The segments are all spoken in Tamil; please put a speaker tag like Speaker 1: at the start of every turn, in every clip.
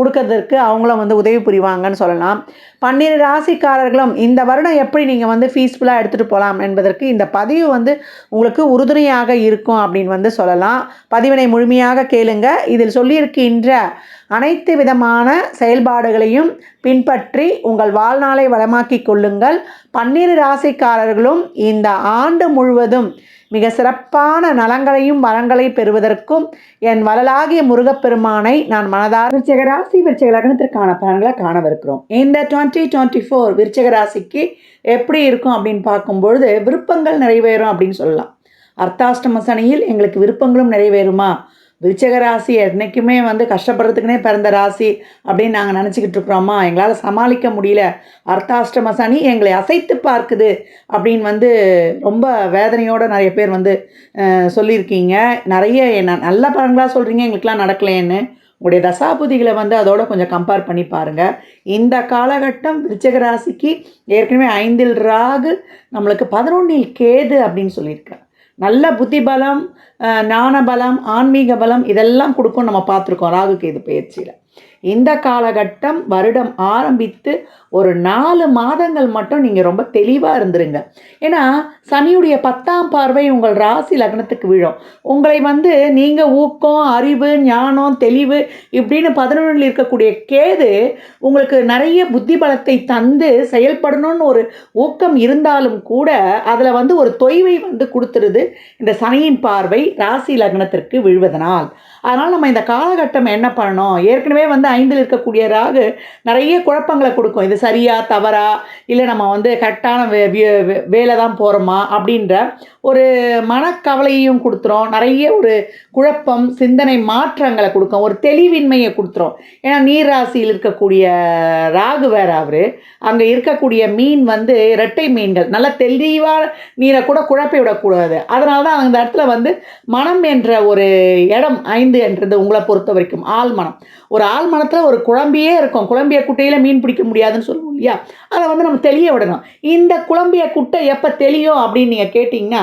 Speaker 1: கொடுக்கறதற்கு அவங்களும் வந்து உதவி புரிவாங்கன்னு சொல்லலாம். பன்னிரு ராசிக்காரர்களும் இந்த வருடம் எப்படி நீங்கள் வந்து ஃபீஸ்ஃபுல்லாக எடுத்துகிட்டு போகலாம் என்பதற்கு இந்த பதிவு வந்து உங்களுக்கு உறுதுணையாக இருக்கும் அப்படின்னு வந்து சொல்லலாம். பதிவினை முழுமையாக கேளுங்க. இதில் சொல்லியிருக்கின்ற அனைத்து விதமான செயல்பாடுகளையும் பின்பற்றி உங்கள் வாழ்நாளை வளமாக்கிக் கொள்ளுங்கள். பன்னிரு ராசிக்காரர்களும் இந்த ஆண்டு முழுவதும் மிக சிறப்பான நலங்களையும் வரங்களை பெறுவதற்கும் என் வளலாகிய முருகப்பெருமானை நான் மனதார் விருச்சக ராசி விருச்சக லக்னத்திற்கான பலன்களை காணவிருக்கிறோம். இந்த டுவெண்ட்டி டுவெண்ட்டி ஃபோர் விருச்சக ராசிக்கு எப்படி இருக்கும் அப்படின்னு பார்க்கும்பொழுது விருப்பங்கள் நிறைவேறும் அப்படின்னு சொல்லலாம். அர்த்தாஷ்டம சனியில் எங்களுக்கு விருப்பங்களும் நிறைவேறுமா? விருச்சக ராசி என்றைக்குமே வந்து கஷ்டப்படுறதுக்குனே பிறந்த ராசி அப்படின்னு நாங்கள் நினச்சிக்கிட்டு இருக்கிறோமா? எங்களால் சமாளிக்க முடியல. அர்த்தாஷ்டம சனி எங்களை அசைத்து பார்க்குது அப்படின்னு வந்து ரொம்ப வேதனையோடு நிறைய பேர் வந்து சொல்லியிருக்கீங்க. நிறைய என்ன நல்ல பலன்களாக சொல்கிறீங்க எங்களுக்கெலாம் நடக்கலைன்னு உங்களுடைய தசாபுதிகளை வந்து அதோட கொஞ்சம் கம்பேர் பண்ணி பாருங்கள் இந்த காலகட்டம் விருச்சக ராசிக்கு ஏற்கனவே ஐந்தில் ராகு நம்மளுக்கு பதினொன்றில் கேது அப்படின்னு சொல்லியிருக்கேன் நல்ல புத்தி பலம் ஞான பலம் ஆன்மீக பலம் இதெல்லாம் கொடுக்கும் நம்ம பார்த்துருக்கோம் ராகு கேது பயிற்சியில். இந்த காலகட்டம் வருடம் ஆரம்பித்து ஒரு நாலு மாதங்கள் மட்டும் நீங்கள் ரொம்ப தெளிவாக இருந்துருங்க. ஏன்னா சனியுடைய பத்தாம் பார்வை உங்கள் ராசி லக்னத்துக்கு விழும். உங்களை வந்து நீங்கள் ஊக்கம் அறிவு ஞானம் தெளிவு இப்படின்னு பதினொன்றில் இருக்கக்கூடிய கேது உங்களுக்கு நிறைய புத்தி பலத்தை தந்து செயல்படணும்னு ஒரு ஊக்கம் இருந்தாலும் கூட அதில் வந்து ஒரு தொய்வை வந்து கொடுத்துருது இந்த சனியின் பார்வை ராசி லக்னத்திற்கு விழுவதனால். அதனால் நம்ம இந்த காலகட்டம் என்ன பண்ணணும்? ஏற்கனவே வந்து ஐந்தில் இருக்கக்கூடிய ராகு நிறைய குழப்பங்களை கொடுக்கும். இது சரியா தவறா? இல்லை நம்ம வந்து கரெக்டான வே வே- வே- வேலை தான் போகிறோமா அப்படின்ற ஒரு மனக்கவலையையும் கொடுத்துரும். நிறைய ஒரு குழப்பம் சிந்தனை மாற்றங்களை கொடுக்கும். ஒரு தெளிவின்மையை கொடுத்துரும். ஏன்னா நீர் ராசியில் இருக்கக்கூடிய ராகு வேற அவர். அங்கே இருக்கக்கூடிய மீன் வந்து இரட்டை மீன்கள். நல்ல தெளிவாக நீரை கூட குழப்பி விடக்கூடாது. அதனால தான் அந்த இடத்துல வந்து மனம் என்ற ஒரு இடம் ஐந்து என்றது உங்களை பொறுத்த வரைக்கும். ஆள் மனம் ஒரு ஆள் மனத்தில் ஒரு குழம்பியே இருக்கும். குழம்பிய குட்டையில் மீன் பிடிக்க முடியாதுன்னு சொல்லுவோம் இல்லையா? அதை வந்து நம்ம தெளிய விடணும். இந்த குழம்பிய குட்டை எப்போ தெளியும் அப்படின்னு நீங்கள் கேட்டிங்கன்னா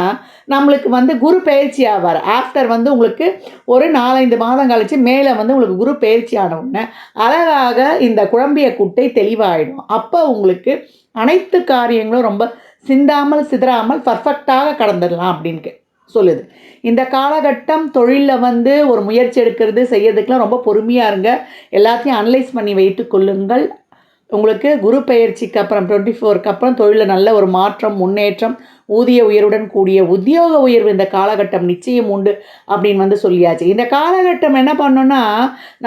Speaker 1: நம்மளுக்கு வந்து குரு பயிற்சி ஆவார். ஆஃப்டர் வந்து உங்களுக்கு ஒரு நாலஞ்சு மாதம் கழித்து மேலே வந்து உங்களுக்கு குரு பயிற்சி ஆன உடனே அழகாக இந்த குழம்பிய குட்டை தெளிவாயிடும். அப்போ உங்களுக்கு அனைத்து காரியங்களும் ரொம்ப சிந்தாமல் சிதறாமல் பர்ஃபெக்டாக கடந்துடலாம் அப்படின்னு சொல்லுது. இந்த காலகட்டம் தொழிலில் வந்து ஒரு முயற்சி எடுக்கிறது செய்யறதுக்கெலாம் ரொம்ப பொறுமையாக இருங்க. எல்லாத்தையும் அனலைஸ் பண்ணி வைத்து கொள்ளுங்கள். உங்களுக்கு குரு பயிற்சிக்கு அப்புறம் டுவெண்ட்டி ஃபோருக்கு அப்புறம் தொழிலில் நல்ல ஒரு மாற்றம் முன்னேற்றம் ஊதிய உயர்வுடன் கூடிய உத்தியோக உயர்வு இந்த காலகட்டம் நிச்சயம் உண்டு அப்படின்னு வந்து சொல்லியாச்சு. இந்த காலகட்டம் என்ன பண்ணோன்னா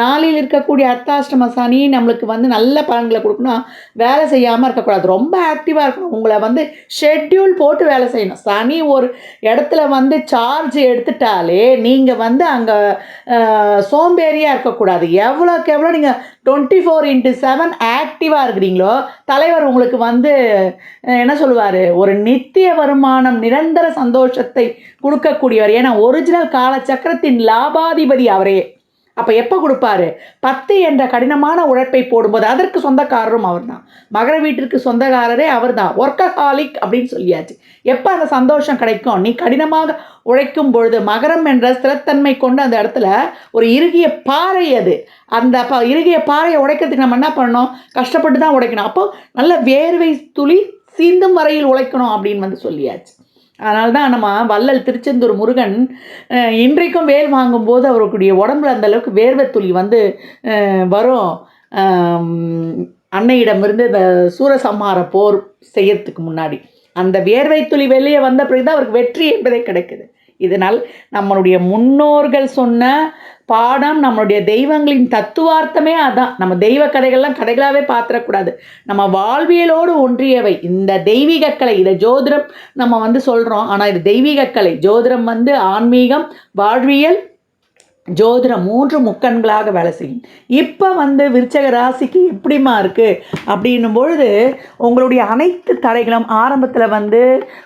Speaker 1: நாளில் இருக்கக்கூடிய அர்த்தாஷ்டம சனி நம்மளுக்கு வந்து நல்ல பலன்களை கொடுக்கணும். வேலை செய்யாமல் இருக்கக்கூடாது. ரொம்ப ஆக்டிவாக இருக்கணும். உங்களை வந்து ஷெட்யூல் போட்டு வேலை செய்யணும். சனி ஒரு இடத்துல வந்து சார்ஜ் எடுத்துட்டாலே நீங்கள் வந்து அங்கே சோம்பேறியாக இருக்கக்கூடாது. எவ்வளோக்கு எவ்வளோ நீங்கள் டுவெண்ட்டி ஃபோர் இன்ட்டு செவன் ஆக்டிவாக இருக்கிறீங்களோ தலைவர் உங்களுக்கு வந்து என்ன சொல்லுவார்? ஒரு நித்தியவர் வருமானம் நிரந்தர சந்தோஷத்தை கொடுக்கக்கூடியவர். ஏன்னா ஒரிஜினல் காலச்சக்கரத்தின் லாபாதிபதி அவரே. அப்போ எப்போ கொடுப்பாரு? பத்து என்ற கடினமான உழைப்பை போடும்போது அதற்கு சொந்தக்காரரும் அவர் தான் மகர வீட்டிற்கு சொந்தக்காரரே அவர் தான் ஒர்க்கஹாலிக் அப்படின்னு சொல்லியாச்சு. எப்போ அந்த சந்தோஷம் கிடைக்கும்? நீ கடினமாக உழைக்கும் பொழுது மகரம் என்ற ஸ்திரத்தன்மை கொண்டு அந்த இடத்துல ஒரு இறுகிய பாறை அது. அந்த ப இறுகிய பாறையை உடைக்கிறதுக்கு நம்ம என்ன பண்ணணும்? கஷ்டப்பட்டு தான் உடைக்கணும். அப்போ நல்ல வேர்வை துளி சீந்தும் வரையில் உழைக்கணும் அப்படின்னு வந்து சொல்லியாச்சு.
Speaker 2: அதனால தான் நம்ம வள்ளல் திருச்செந்தூர் முருகன் இன்றைக்கும் வேல் வாங்கும்போது அவருக்குடைய உடம்புல அந்த அளவுக்கு வேர்வை துளி வந்து வரும். அன்னையிடமிருந்து இந்த சூரசம்ஹார போர் செய்யறதுக்கு முன்னாடி. அந்த வேர்வை துளி வெளியே வந்த பிறகு தான் அவருக்கு வெற்றி என்பதே கிடைக்குது. இதனால் நம்மளுடைய முன்னோர்கள் சொன்ன பாடம் நம்மளுடைய தெய்வங்களின் தத்துவார்த்தமே அதான். நம்ம தெய்வ கதைகள்லாம் கதைகளாகவே பார்த்துடக்கூடாது நம்ம வாழ்வியலோடு ஒன்றியவை. இந்த தெய்வீக கலை இதை ஜோதிடம் நம்ம வந்து சொல்கிறோம் ஆனால் இது தெய்வீக கலை ஜோதிடம் வந்து ஆன்மீகம் வாழ்வியல் ஜோதிடம் மூன்று முக்கண்களாக வேலை செய்யும். இப்போ வந்து விருச்சக ராசிக்கு எப்படிமா இருக்குது அப்படின்னும் பொழுது உங்களுடைய அனைத்து தடைகளும் ஆரம்பத்தில் வந்து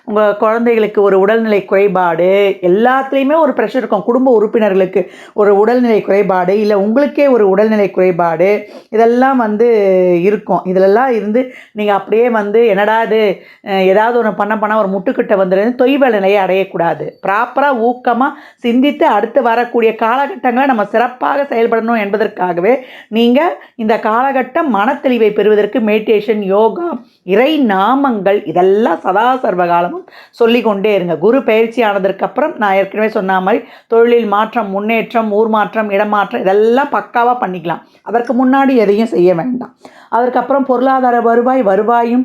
Speaker 2: உங்கள் குழந்தைகளுக்கு ஒரு உடல்நிலை குறைபாடு எல்லாத்துலேயுமே ஒரு ப்ரெஷர் இருக்கும். குடும்ப உறுப்பினர்களுக்கு ஒரு உடல்நிலை குறைபாடு இல்லை உங்களுக்கே ஒரு உடல்நிலை குறைபாடு இதெல்லாம் வந்து இருக்கும். இதிலெல்லாம் இருந்து நீங்கள் அப்படியே வந்து என்னடா இது ஏதாவது ஒன்று பண்ண பண்ண ஒரு முட்டுக்கிட்ட வந்துடுறது தொய்வ நிலையை அடையக்கூடாது ப்ராப்பராக ஊக்கமாக சிந்தித்து அடுத்து வரக்கூடிய கால காலகட்டங்களை நம்ம சிறப்பாக செயல்படணும் என்பதற்காகவே நீங்கள் இந்த காலகட்டம் மனத்தெளிவை பெறுவதற்கு மெடிடேஷன் யோகா இறை நாமங்கள் இதெல்லாம் சதா சர்வ காலமும் சொல்லிக்கொண்டே இருங்க. குரு பயிற்சி ஆனதற்கப்புறம் நான் ஏற்கனவே சொன்ன மாதிரி தொழிலில் மாற்றம் முன்னேற்றம் ஊர் மாற்றம் இடமாற்றம் இதெல்லாம் பக்காவாக பண்ணிக்கலாம். அதற்கு முன்னாடி எதையும் செய்ய வேண்டாம். அதற்கப்புறம் பொருளாதார வருவாய் வருவாயும்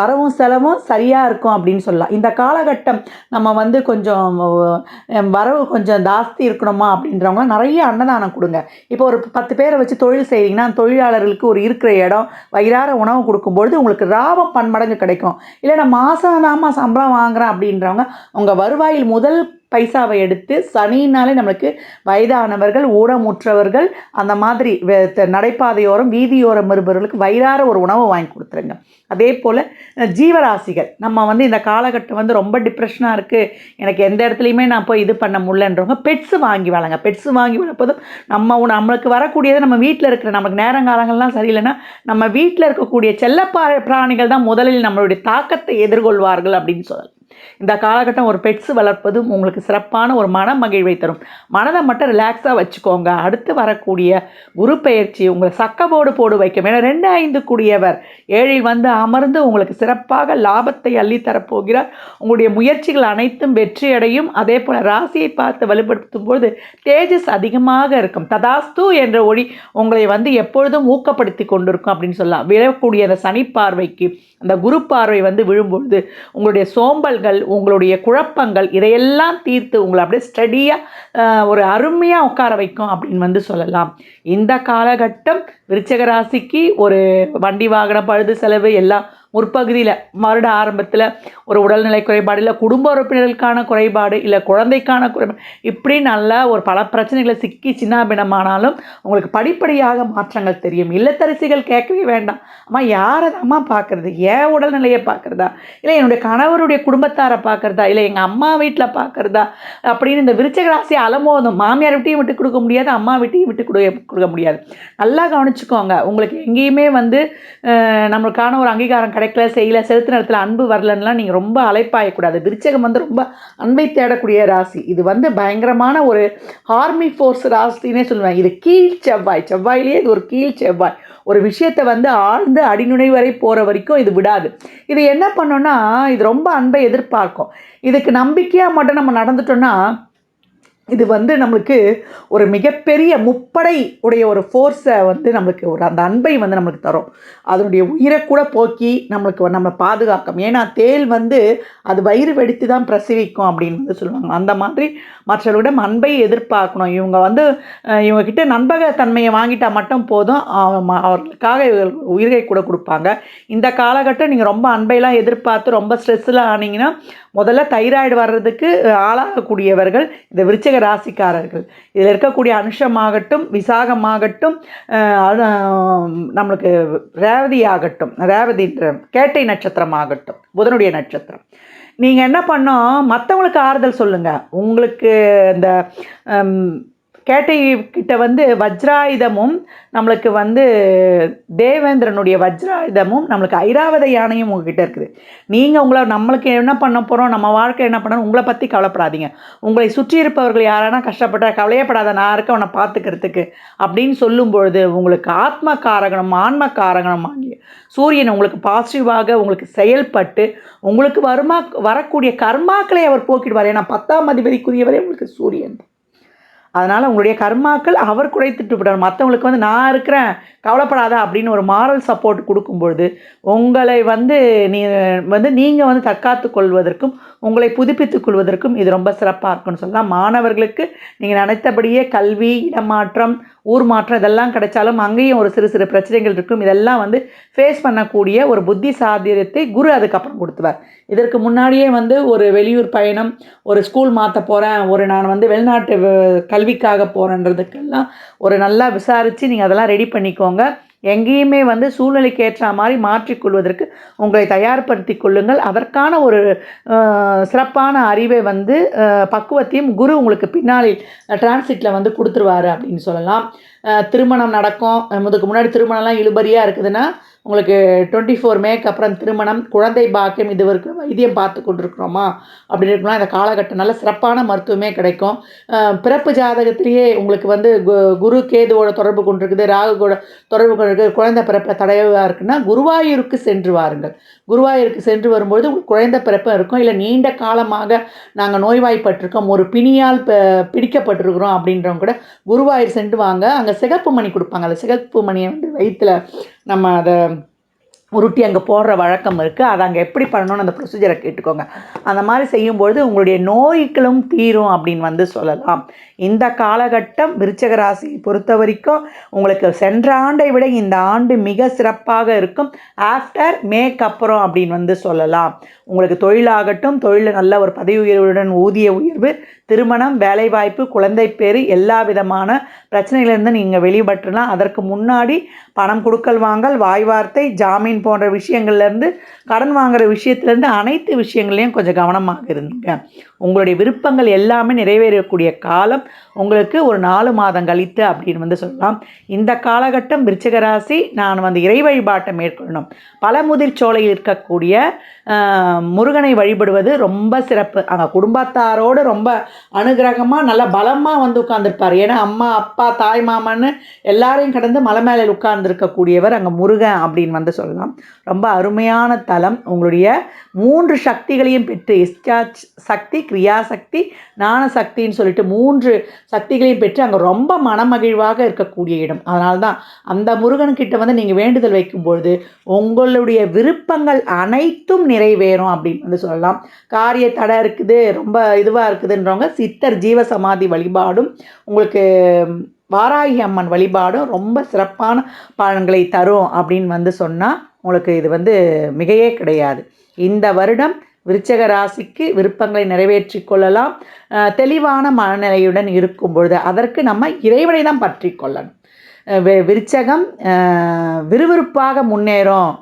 Speaker 2: வரவும் செலவும் சரியாக இருக்கும் அப்படின்னு சொல்லலாம். இந்த காலகட்டம் நம்ம வந்து கொஞ்சம் வரவு கொஞ்சம் ஜாஸ்தி இருக்கணுமா அப்படின்ற இருக்கிறவங்க நிறைய அன்னதானம் கொடுங்க. இப்போ ஒரு பத்து பேரை வச்சு தொழில் செய்கிறீங்கன்னா தொழிலாளர்களுக்கு ஒரு இருக்கிற இடம் வயிறார உணவு கொடுக்கும்பொழுது உங்களுக்கு லாபம் பன்மடங்கு கிடைக்கும். இல்லைன்னா மாதம் தாம்மா சம்பளம் வாங்குறேன் அப்படின்றவங்க உங்கள் வருவாயில் முதல் பைசாவை எடுத்து சனினாலே நம்மளுக்கு வயதானவர்கள் ஊனமுற்றவர்கள் அந்த மாதிரி த- நடைபாதையோரம் வீதியோரம் இருப்பவர்களுக்கு வயிறார ஒரு உணவை வாங்கி கொடுத்துருங்க. அதே போல் ஜீவராசிகள். நம்ம வந்து இந்த காலகட்டம் வந்து ரொம்ப டிப்ரெஷனாக இருக்குது எனக்கு எந்த இடத்துலையுமே நான் போய் இது பண்ண முடியலன்றவங்க பெட்ஸு வாங்கி வளங்க. பெட்ஸு வாங்கி வளர்ப்பதும் நம்ம நம்மளுக்கு வரக்கூடியது நம்ம வீட்டில் இருக்கிற நமக்கு நேரங்காலங்கள்லாம் சரியில்லைன்னா நம்ம வீட்டில் இருக்கக்கூடிய செல்லப்பா பிராணிகள் தான் முதலில் நம்மளுடைய தாக்கத்தை எதிர்கொள்வார்கள் அப்படின்னு சொல்லலாம். இந்த காலகட்டம் ஒரு பெட்ஸ் வளர்ப்பதும் உங்களுக்கு சிறப்பான ஒரு மன மகிழ்வை தரும். மனதை மட்டும் ரிலாக்ஸாக வச்சுக்கோங்க. அடுத்து வரக்கூடிய குரு பயிற்சி உங்களை சக்கபோடு போடு வைக்கும். ஏன்னா ரெண்டு ஐந்து கூடியவர். ஏழில் வந்து அமர்ந்து உங்களுக்கு சிறப்பாக லாபத்தை அள்ளித்தரப்போகிறார் உங்களுடைய முயற்சிகள் அனைத்தும் வெற்றியடையும் அதே போல் ராசியை பார்த்து வலுப்படுத்தும் போது தேஜஸ் அதிகமாக இருக்கும். ததாஸ்து என்ற ஒளி உங்களை வந்து எப்பொழுதும் ஊக்கப்படுத்தி கொண்டிருக்கும் அப்படின்னு சொல்லலாம். விழக்கூடிய அந்த சனி பார்வைக்கு அந்த குரு பார்வை வந்து விழும்பொழுது உங்களுடைய சோம்பல் சோம்பல்கள் உங்களுடைய குழப்பங்கள் இதையெல்லாம் தீர்த்து உங்களை அப்படியே ஸ்டடியாக ஒரு அருமையாக உட்கார வைக்கும் அப்படின்னு வந்து சொல்லலாம். இந்த காலகட்டம் விருச்சக ராசிக்கு ஒரு வண்டி வாகனம் பழுது செலவு எல்லாம் முற்பகுதியில் வருட ஆரம்பத்தில் ஒரு உடல்நிலை குறைபாடு இல்லை குடும்ப உறுப்பினர்களுக்கான குறைபாடு இல்லை குழந்தைக்கான குறைபாடு. இப்படி நல்ல ஒரு பல பிரச்சனைகளை சிக்கி சின்னாபினமானாலும் உங்களுக்கு படிப்படியாக மாற்றங்கள் தெரியும். இல்லத்தரசிகள் கேட்கவே வேண்டாம். அம்மா யாரை அம்மா பார்க்குறது? ஏன் உடல்நிலையை பார்க்குறதா? இல்லை என்னுடைய கணவருடைய குடும்பத்தாரை பார்க்குறதா? இல்லை எங்கள் அம்மா வீட்டில் பார்க்குறதா? அப்படின்னு இந்த விருச்சக ராசி அலமோதும். மாமியார் வீட்டையும் விட்டு கொடுக்க முடியாது அம்மா வீட்டையும் விட்டு கொடு கொடுக்க முடியாது. நல்லா கவனிச்சு வச்சுக்கோங்க. உங்களுக்கு எங்கேயுமே வந்து நம்மளுக்கான ஒரு அங்கீகாரம் கிடைக்கல செய்யலை செலுத்து நேரத்தில் அன்பு வரலன்னா நீங்கள் ரொம்ப அலைப்பாயக்கூடாது விருச்சகம் வந்து ரொம்ப அன்பை தேடக்கூடிய ராசி. இது வந்து பயங்கரமான ஒரு ஆர்மி ஃபோர்ஸ் ராசினே சொல்லுவேன். இது கீழ் செவ்வாய். செவ்வாயிலேயே இது ஒரு கீழ் செவ்வாய். ஒரு விஷயத்தை வந்து ஆழ்ந்து அடிநுனை வரை போகிற வரைக்கும் இது விடாது. இது என்ன பண்ணோன்னா இது ரொம்ப அன்பை எதிர்பார்க்கும். இதுக்கு நம்பிக்கையாக மட்டும் நம்ம நடந்துட்டோம்னா இது வந்து நம்மளுக்கு ஒரு மிகப்பெரிய முப்படை உடைய ஒரு ஃபோர்ஸை வந்து நம்மளுக்கு ஒரு அந்த அன்பை வந்து நம்மளுக்கு தரும். அதனுடைய உயிரை கூட போக்கி நம்மளுக்கு நம்ம பாதுகாக்கும். ஏன்னா தேல் வந்து அது வயிறு வெடித்து தான் பிரசவிக்கும் அப்படின்னு வந்து சொல்லுவாங்க. அந்த மாதிரி மற்றவர்களிடம் அன்பை எதிர்பார்க்கணும். இவங்க வந்து இவங்கக்கிட்ட நண்பக தன்மையை நண்பகத்தன்மையை மட்டும் போதும். அவ- அவர்களுக்காக உயிரை கூட கொடுப்பாங்க. இந்த காலகட்டம் நீங்கள் ரொம்ப அன்பையெல்லாம் எதிர்பார்த்து ரொம்ப ஸ்ட்ரெஸ்ஸில் ஆனீங்கன்னா முதல்ல தைராய்டு வர்றதுக்கு ஆளாகக்கூடியவர்கள் இந்த விருச்சிக ராசிக்காரர்கள். இதில் இருக்கக்கூடிய அனுஷமாகட்டும் விசாகமாகட்டும் அஹ், நம்மளுக்கு ரேவதி ஆகட்டும் ரேவதின்ற கேட்டை நட்சத்திரம் ஆகட்டும் புதனுடைய நட்சத்திரம். நீங்கள் என்ன பண்ணோம் மற்றவங்களுக்கு ஆறுதல் சொல்லுங்கள் உங்களுக்கு இந்த கேட்டை கிட்ட வந்து வஜ்ராயுதமும் நம்மளுக்கு வந்து தேவேந்திரனுடைய வஜ்ராயுதமும் நம்மளுக்கு ஐராவத யானையும் உங்ககிட்ட இருக்குது. நீங்கள் உங்களை நம்மளுக்கு என்ன பண்ண போகிறோம் நம்ம வாழ்க்கை என்ன பண்ணணும் உங்களை பற்றி கவலைப்படாதீங்க. உங்களை சுற்றி இருப்பவர்கள் யாரானா கஷ்டப்பட்டா கவலையப்படாத நான் இருக்க அவனை பார்த்துக்கிறதுக்கு அப்படின்னு சொல்லும் பொழுது உங்களுக்கு ஆத்ம காரகணம் ஆன்ம காரகணம் ஆகிய சூரியன் உங்களுக்கு பாசிட்டிவாக உங்களுக்கு செயல்பட்டு உங்களுக்கு வருமா வரக்கூடிய கர்மாக்களை அவர் போக்கிடுவார். ஏன்னா பத்தாம் அதிபதிக்குரியவரே உங்களுக்கு சூரியன். அதனால் உங்களுடைய கர்மாக்கள் அவர் குறைத்துட்டு விட்டார் மற்றவங்களுக்கு வந்து நான் இருக்கிறேன் கவலைப்படாத அப்படின்னு ஒரு மாரல் சப்போர்ட் கொடுக்கும்பொழுது உங்களை வந்து நீ வந்து நீங்கள் வந்து தற்காத்து கொள்வதற்கும் உங்களை புதுப்பித்துக் கொள்வதற்கும் இது ரொம்ப சிறப்பாக இருக்குன்னு சொல்லலாம். மாணவர்களுக்கு நீங்கள் நினைத்தபடியே கல்வி இடமாற்றம் ஊர் மாற்றம் இதெல்லாம் கிடைச்சாலும் அங்கேயும் ஒரு சிறு சிறு பிரச்சனைகள் இருக்கும். இதெல்லாம் வந்து ஃபேஸ் பண்ணக்கூடிய ஒரு புத்தி சாதியத்தை குரு அதுக்கப்புறம் கொடுத்துவார். இதற்கு முன்னாடியே வந்து ஒரு வெளியூர் பயணம் ஒரு ஸ்கூல் மாற்ற போகிறேன் ஒரு நான் வந்து வெளிநாட்டு கல்விக்காக போகிறேன்றதுக்கெல்லாம் ஒரு நல்லா விசாரித்து நீங்கள் அதெல்லாம் ரெடி பண்ணிக்கோங்க. எங்கேயுமே வந்து சூழ்நிலைக்கு ஏற்ற மாதிரி மாற்றிக்கொள்வதற்கு உங்களை தயார்படுத்தி கொள்ளுங்கள். அதற்கான ஒரு சிறப்பான அறிவை வந்து பக்குவத்தையும் குரு உங்களுக்கு பின்னாளில் டிரான்சிட்டில் வந்து கொடுத்துருவாரு அப்படின்னு சொல்லலாம். திருமணம் நடக்கும். அஹ், இதுக்கு முன்னாடி திருமணம்லாம் இழுபறியாக இருக்குதுன்னா உங்களுக்கு டுவெண்ட்டி ஃபோர் மேக்கு அப்புறம் திருமணம் குழந்தை பாக்கியம் இது வரைக்கும் வைத்தியம் பார்த்து கொண்டிருக்கிறோமா? அப்படின்னு இருக்கலாம் இந்த காலகட்டம் நல்ல சிறப்பான மருத்துவமே கிடைக்கும். பிறப்பு ஜாதகத்திலேயே உங்களுக்கு வந்து கு- குரு கேதுவோட தொடர்பு கொண்டிருக்குது ராகு கூட தொடர்பு கொண்டிருக்கு குழந்தை பிறப்பில் தடையாக இருக்குன்னா குருவாயூருக்கு சென்று வாருங்கள். குருவாயூருக்கு சென்று வரும்பொழுது உங்களுக்கு குழந்தை பிறப்பும் இருக்கும். இல்லை நீண்ட காலமாக நாங்கள் நோய்வாய்ப்பட்டிருக்கோம் ஒரு பிணியால் ப பிடிக்கப்பட்டிருக்கிறோம் அப்படின்றவங்க கூட குருவாயூர் சென்று வாங்க. அங்கே சிகப்பு மணி கொடுப்பாங்க. அந்த சிகப்பு மணியை வந்து வயிற்றுல நம்ம அதை உருட்டி அங்கே போடுற வழக்கம் இருக்குது அதை அங்கே எப்படி பண்ணணும்னு அந்த ப்ரொசீஜரை கேட்டுக்கோங்க. அந்த மாதிரி செய்யும்பொழுது உங்களுடைய நோய்களும் தீரும் அப்படின்னு வந்து சொல்லலாம். இந்த காலகட்டம் விருச்சக ராசியை பொறுத்த வரைக்கும் உங்களுக்கு சென்ற ஆண்டை விட இந்த ஆண்டு மிக சிறப்பாக இருக்கும். ஆஃப்டர் மேக் அப்புறம் அப்படின்னு வந்து சொல்லலாம். உங்களுக்கு தொழிலாகட்டும் தொழிலில் நல்ல ஒரு பதவி உயர்வுடன் ஊதிய உயர்வு திருமணம் வேலைவாய்ப்பு குழந்தை பேர் எல்லா விதமான பிரச்சனைகளிலிருந்து நீங்கள் வெளிப்பட்டுலாம் அதற்கு முன்னாடி பணம் கொடுக்கல் வாங்கல் வாய் வார்த்தை ஜாமீன் போன்ற விஷயங்கள்லேருந்து கடன் வாங்குகிற விஷயத்துலேருந்து அனைத்து விஷயங்கள்லையும் கொஞ்சம் கவனமாக இருந்துங்க. உங்களுடைய விருப்பங்கள் எல்லாமே நிறைவேறக்கூடிய காலம் உங்களுக்கு ஒரு நாலு மாதம் கழித்து அப்படின்னு வந்து சொல்லலாம். இந்த காலகட்டம் விருச்சிகராசி நான் வந்து இறை வழிபாட்டை மேற்கொள்ளணும். பழமுதிர் சோலையில் இருக்கக்கூடிய முருகனை வழிபடுவது ரொம்ப சிறப்பு. அங்கே குடும்பத்தாரோடு ரொம்ப அனுகிரகமாக நல்ல பலமாக வந்து உட்காந்துருப்பார் ஏன்னா அம்மா அப்பா தாய் மாமன்னு எல்லாரையும் கடந்து மலை மேலே உட்கார்ந்துருக்கக்கூடியவர் அங்கே முருகன் அப்படின்னு வந்து சொல்லலாம். ரொம்ப அருமையான தலம். உங்களுடைய மூன்று சக்திகளையும் பெற்று இஷ்டா சக்தி கிரியாசக்தி சக்தி ஞான சக்தின்னு சொல்லிட்டு மூன்று சக்திகளையும் பெற்று அங்கே ரொம்ப மனமகிழ்வாக இருக்கக்கூடிய இடம். அதனால தான் அந்த முருகன்கிட்ட வந்து நீங்கள் வேண்டுதல் வைக்கும்பொழுது உங்களுடைய விருப்பங்கள் அனைத்தும் நிறைவேறும் அப்படின்னு வந்து சொல்லலாம். காரிய தடை இருக்குது ரொம்ப இதுவாக இருக்குதுன்றவங்க சித்தர் ஜீவசமாதி வழிபாடும் உங்களுக்கு வாராகி அம்மன் வழிபாடும் ரொம்ப சிறப்பான பலன்களை தரும் அப்படின்னு வந்து சொன்னால் உங்களுக்கு இது வந்து மிகையே கிடையாது. இந்த வருடம் விருச்சக ராசிக்கு விருப்பங்களை நிறைவேற்றி கொள்ளலாம். தெளிவான மனநிலையுடன் இருக்கும் பொழுது அதற்கு நம்ம இறைவனை தான் பற்றி கொள்ளணும். விருச்சகம் விறுவிறுப்பாக முன்னேறும்.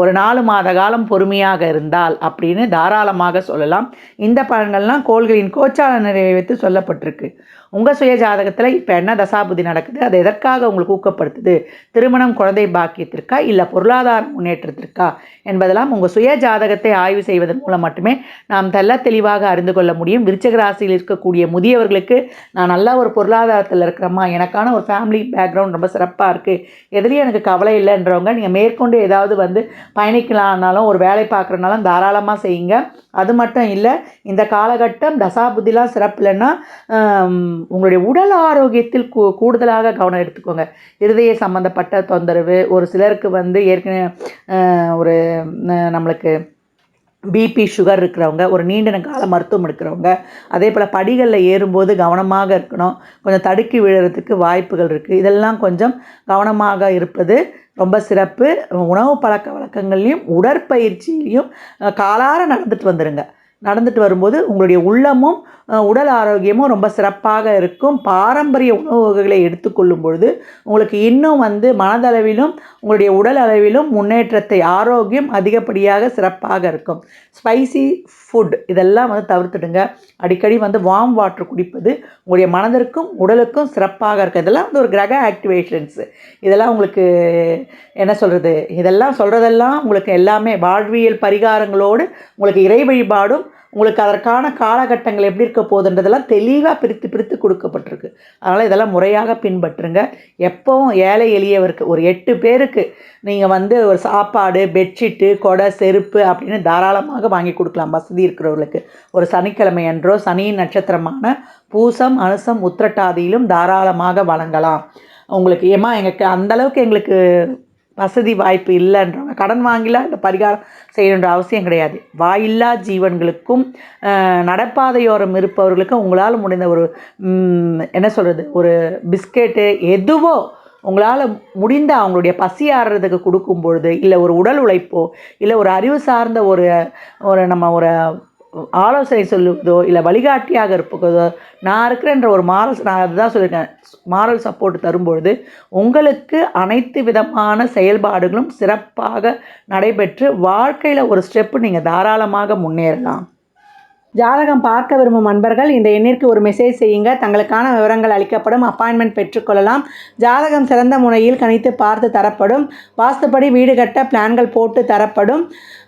Speaker 2: ஒரு நாலு மாத காலம் பொறுமையாக இருந்தால் அப்படின்னு தாராளமாக சொல்லலாம். இந்த பலன்கள்லாம் கோள்களின் கோச்சார நிறைவேற்றி சொல்லப்பட்டிருக்கு. உங்கள் சுய ஜாதகத்தில் இப்போ என்ன தசாபுதி நடக்குது? அது எதற்காக உங்களுக்கு ஊக்கப்படுத்துது? திருமணம் குழந்தை பாக்கியத்திற்கா? இல்லை பொருளாதார முன்னேற்றத்திற்கா? என்பதெல்லாம் உங்கள் சுய ஜாதகத்தை ஆய்வு செய்வதன் மூலம் மட்டுமே நாம் தெல்ல தெளிவாக அறிந்து கொள்ள முடியும். விருச்சக ராசியில் இருக்கக்கூடிய முதியவர்களுக்கு நான் நல்ல ஒரு பொருளாதாரத்தில் இருக்கிறேம்மா எனக்கான ஒரு ஃபேமிலி பேக்ரவுண்ட் ரொம்ப சிறப்பாக இருக்குது எதுலேயும் எனக்கு கவலை இல்லைன்றவங்க நீங்கள் மேற்கொண்டு ஏதாவது வந்து பயணிக்கலான்னாலும் ஒரு வேலை பார்க்குறனாலும் தாராளமாக செய்யுங்க. அது மட்டும் இல்லை இந்த காலகட்டம் தசாபுத்திலாம் சிறப்பு இல்லைன்னா உங்களுடைய உடல் ஆரோக்கியத்தில் கூ கூடுதலாக கவனம் எடுத்துக்கோங்க. இருதய சம்மந்தப்பட்ட தொந்தரவு ஒரு சிலருக்கு வந்து ஏற்கனவே ஒரு நம்மளுக்கு பிபி சுகர் இருக்கிறவங்க ஒரு நீண்ட கால மருத்துவம் எடுக்கிறவங்க அதே போல் படிகளில் ஏறும்போது கவனமாக இருக்கணும். கொஞ்சம் தடுக்கி விழுறதுக்கு வாய்ப்புகள் இருக்குது இதெல்லாம் கொஞ்சம் கவனமாக இருப்பது ரொம்ப சிறப்பு. உணவு பழக்க வழக்கங்கள்லையும் உடற்பயிற்சியிலையும் காலார நடந்துட்டு வந்துடுங்க நடந்துட்டு வரும்போது உங்களுடைய உள்ளமும் உடல் ஆரோக்கியமும் ரொம்ப சிறப்பாக இருக்கும். பாரம்பரிய உணவு வகைகளை எடுத்துக்கொள்ளும் பொழுது உங்களுக்கு இன்னும் வந்து மனதளவிலும் உங்களுடைய உடல் அளவிலும் முன்னேற்றத்தை ஆரோக்கியம் அதிகப்படியாக சிறப்பாக இருக்கும். ஸ்பைசி ஃபுட் இதெல்லாம் வந்து தவிர்த்துடுங்க. அடிக்கடி வந்து வார்ம் வாட்டர் குடிப்பது உங்களுடைய மனதிற்கும் உடலுக்கும் சிறப்பாக இருக்கும். இதெல்லாம் வந்து ஒரு கிரக ஆக்டிவேஷன்ஸு இதெல்லாம் உங்களுக்கு என்ன சொல்கிறது இதெல்லாம் சொல்கிறதெல்லாம் உங்களுக்கு எல்லாமே வாழ்வியல் பரிகாரங்களோடு உங்களுக்கு இறை வழிபாடும் உங்களுக்கு அதற்கான காலகட்டங்கள் எப்படி இருக்க போகுதுன்றதெல்லாம் தெளிவாக பிரித்து பிரித்து கொடுக்கப்பட்டிருக்கு. அதனால் இதெல்லாம் முறையாக பின்பற்றுங்க. எப்போவும் ஏழை எளியவருக்கு ஒரு எட்டு பேருக்கு நீங்கள் வந்து ஒரு சாப்பாடு பெட்ஷீட்டு கொடை செருப்பு அப்படின்னு தாராளமாக வாங்கி கொடுக்கலாம். வசதி இருக்கிறவர்களுக்கு. ஒரு சனிக்கிழமை என்றோ சனியின் நட்சத்திரமான பூசம் அனுசம் உத்திரட்டாதியிலும் தாராளமாக வழங்கலாம். உங்களுக்கு ஏமா எங்களுக்கு அந்தளவுக்கு எங்களுக்கு வசதி வாய்ப்பு இல்லைன்றவங்க. கடன் வாங்கிலாம் இந்த பரிகாரம் செய்யணுன்ற அவசியம் கிடையாது. வாயில்லா ஜீவன்களுக்கும் நடப்பாதையோரம் இருப்பவர்களுக்கும் உங்களால் முடிந்த ஒரு என்ன சொல்கிறது ஒரு பிஸ்கெட்டு எதுவோ உங்களால் முடிந்த அவங்களுடைய பசி ஆடுறதுக்கு கொடுக்கும் பொழுது இல்லை ஒரு உடல் உழைப்போ இல்லை ஒரு அறிவு சார்ந்த ஒரு ஒரு நம்ம ஒரு ஆலோசனை சொல்லுவதோ இல்லை வழிகாட்டியாக இருப்பதோ நான் இருக்கிறேன்ற ஒரு மாரல் நான் அதுதான் சொல்லியிருக்கேன். மாரல் சப்போர்ட் தரும்பொழுது உங்களுக்கு அனைத்து விதமான செயல்பாடுகளும் சிறப்பாக நடைபெற்று வாழ்க்கையில் ஒரு ஸ்டெப்பு நீங்கள் தாராளமாக முன்னேறலாம்.
Speaker 1: ஜாதகம் பார்க்க விரும்பும் அன்பர்கள் இந்த எண்ணிற்கு ஒரு மெசேஜ் செய்யுங்க. தங்களுக்கான விவரங்கள் அளிக்கப்படும். அப்பாயின்மெண்ட் பெற்றுக்கொள்ளலாம். ஜாதகம் சிறந்த முறையில் கணித்து பார்த்து தரப்படும். வாஸ்துப்படி வீடு கட்ட பிளான்கள் போட்டு தரப்படும்.